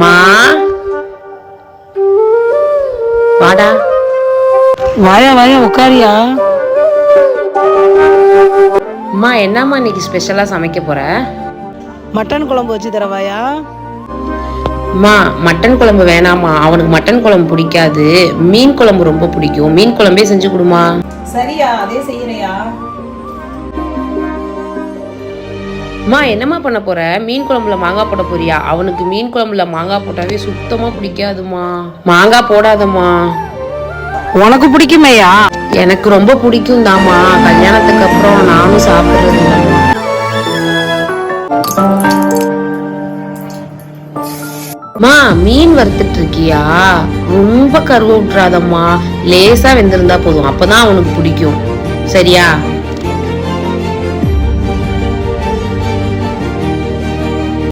மா. வாடா. வாயா வாயா உட்காரியா அம்மா என்னம்மா இன்னைக்கு ஸ்பெஷலா சமைக்க போற? மட்டன் குழம்பு வச்சு தரவாயா? அம்மா மட்டன் குழம்பு வேணாம்மா. அவனுக்கு மட்டன் குழம்பு பிடிக்காது. மீன் குழம்பு ரொம்ப பிடிக்கும். மீன் குழம்பே செஞ்சு கொடுமா? சரியா அதே செய்யறையா? அம்மா என்னம்மா பண்ண போற? மீன் குழம்புல மாங்காய் போட போறியா? அவனுக்கு மீன் குழம்புல மாங்காய் போட்டாவே சுத்தமா பிடிக்காதுமா மாங்காய் போடாதம்மா. உனக்கு பிடிக்குமேயா? எனக்கு ரொம்ப பிடிக்கும் தாம்மா கல்யாணத்துக்கு அப்புறம் நானும் சாப்பிடுறது அம்மா மீன் வறுத்துட்டு இருக்கியா ரொம்ப கருவ விட்டுறாதம்மா லேசா வெந்திருந்தா போதும். அப்பதான் அவனுக்கு பிடிக்கும். சரியா?